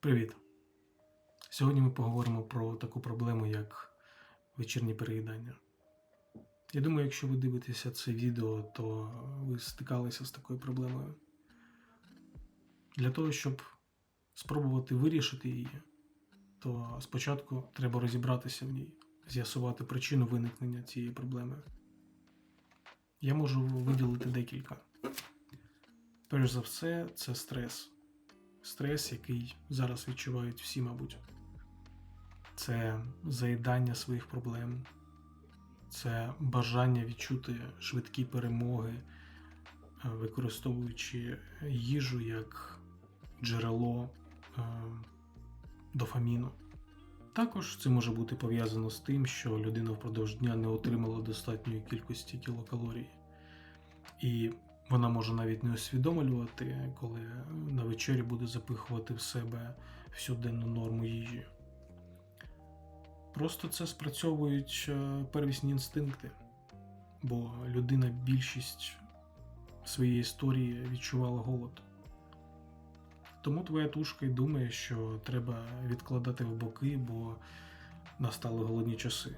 Привіт! Сьогодні ми поговоримо про таку проблему, як вечірнє переїдання. Я думаю, якщо ви дивитеся це відео, то ви стикалися з такою проблемою. Для того, щоб спробувати вирішити її, то спочатку треба розібратися в ній, з'ясувати причину виникнення цієї проблеми. Я можу виділити декілька. Перш за все, це стрес стрес, який зараз відчувають всі, мабуть. Це заїдання своїх проблем, це бажання відчути швидкі перемоги, е, використовуючи їжу як джерело е, дофаміну. Також це може бути пов'язано з тим, що людина впродовж дня не отримала достатньої кількості кілокалорій. І вона може навіть не усвідомлювати, коли на вечері буде запихувати в себе всю денну норму їжі. Просто це спрацьовують е, первісні інстинкти, бо людина більшість своєї історії відчувала голод. Тому твоя тушка й думає, що треба відкладати в боки, бо настали голодні часи.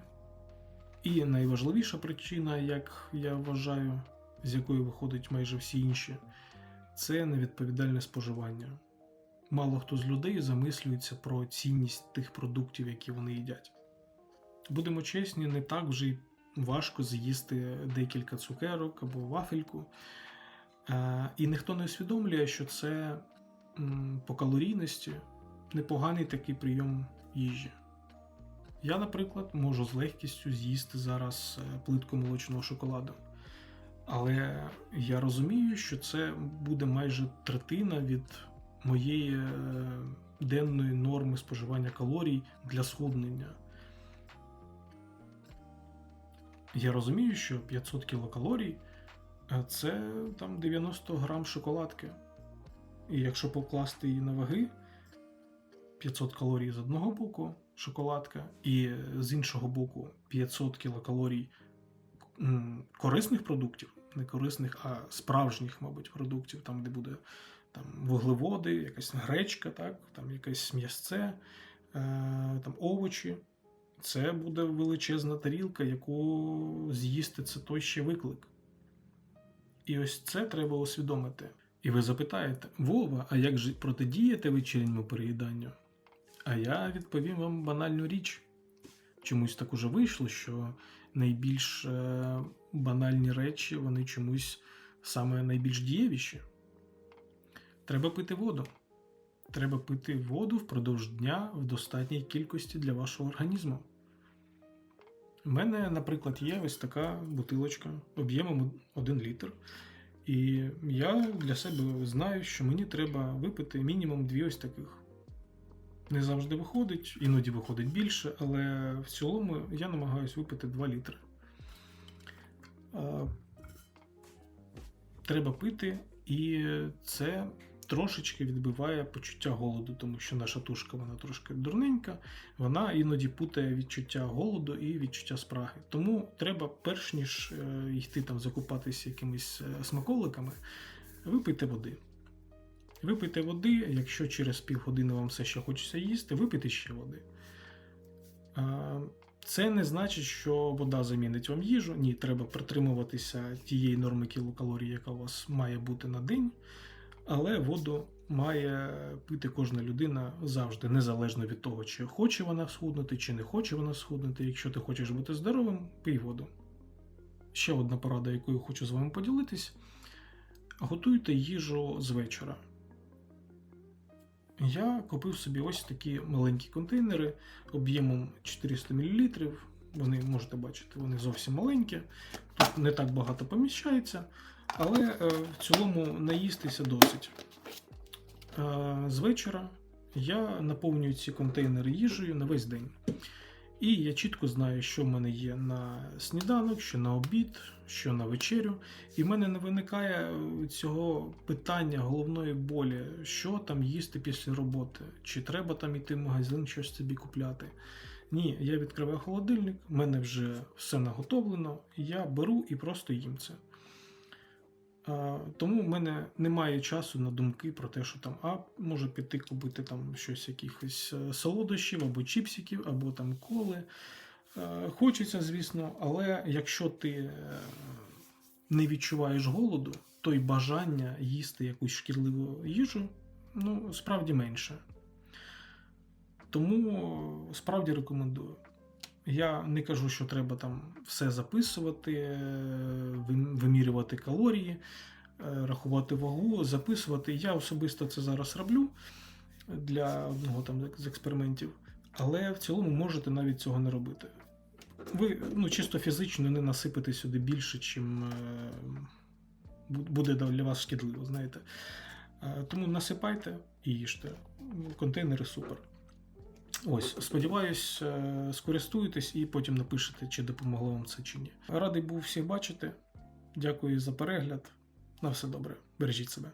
І найважливіша причина, як я вважаю, з якої виходять майже всі інші, це невідповідальне споживання. Мало хто з людей замислюється про цінність тих продуктів, які вони їдять. Будемо чесні, не так вже й важко з'їсти декілька цукерок або вафельку. Е, І ніхто не усвідомлює, що це по калорійності непоганий такий прийом їжі. Я, наприклад, можу з легкістю з'їсти зараз е, плитку молочного шоколаду. Але я розумію, що це буде майже третина від моєї е, денної норми споживання калорій для схуднення. Я розумію, що 500 кілокалорій е, це там 90 грам шоколадки. І якщо покласти її на ваги, 500 калорій з одного боку шоколадка, і з іншого боку 500 кілокалорій корисних продуктів, не корисних, а справжніх, мабуть, продуктів, там, де буде там, вуглеводи, якась гречка, так, там якесь м'ясце, е, там, овочі. Це буде величезна тарілка, яку з'їсти це той ще виклик. І ось це треба усвідомити. І ви запитаєте, Вова, а як же протидіяти вечірньому переїданню? А я відповім вам банальну річ. Чомусь так уже вийшло, що найбільш е, банальні речі, вони чомусь саме найбільш дієвіші. Треба пити воду. Треба пити воду впродовж дня в достатній кількості для вашого організму. У мене, наприклад, є ось така бутилочка об'ємом 1 літр. І я для себе знаю, що мені треба випити мінімум дві ось таких. Не завжди виходить, іноді виходить більше, але в цілому я намагаюся випити 2 літри. Треба пити, і це трошечки відбиває почуття голоду, тому що наша тушка вона трошки дурненька, вона іноді путає відчуття голоду і відчуття спраги. Тому треба, перш ніж е, йти там закупатися якимись е, смаколиками, випийте води. Випийте води, якщо через півгодини вам все ще хочеться їсти, випийте ще води. Це не значить, що вода замінить вам їжу. Ні, треба притримуватися тієї норми кілокалорій, яка у вас має бути на день. Але воду має пити кожна людина завжди, незалежно від того, чи хоче вона схуднути, чи не хоче вона схуднути. Якщо ти хочеш бути здоровим, пий воду. Ще одна порада, якою хочу з вами поділитись: готуйте їжу з вечора. Я купив собі ось такі маленькі контейнери об'ємом 400 мл. Вони можете бачити, вони зовсім маленькі. Тут не так багато поміщається, але е, в цілому наїстися досить. Е, з вечора я наповнюю ці контейнери їжею на весь день. І я чітко знаю, що в мене є на сніданок, що на обід, що на вечерю. І в мене не виникає цього питання головної болі, що там їсти після роботи, чи треба там іти в магазин щось собі купляти. Ні, я відкриваю холодильник, в мене вже все наготовлено, я беру і просто їм це. Тому в мене немає часу на думки про те, що там а може піти купити там щось якихось е, солодощів або чіпсиків, або там коли. Е, Хочеться, звісно, але якщо ти е, не відчуваєш голоду, то й бажання їсти якусь шкідливу їжу ну, справді менше. Тому справді рекомендую. Я не кажу, що треба там все записувати, е, вимірювати калорії, е, рахувати вагу, записувати. Я особисто це зараз роблю для одного там з експериментів, але в цілому можете навіть цього не робити. Ви ну, чисто фізично не насипите сюди більше, чим е, буде для вас шкідливо, знаєте. Тому насипайте і їжте. Контейнери супер. Ось, сподіваюсь, е, скористуєтесь і потім напишете, чи допомогло вам це чи ні. Радий був всіх бачити. Дякую за перегляд. На все добре. Бережіть себе.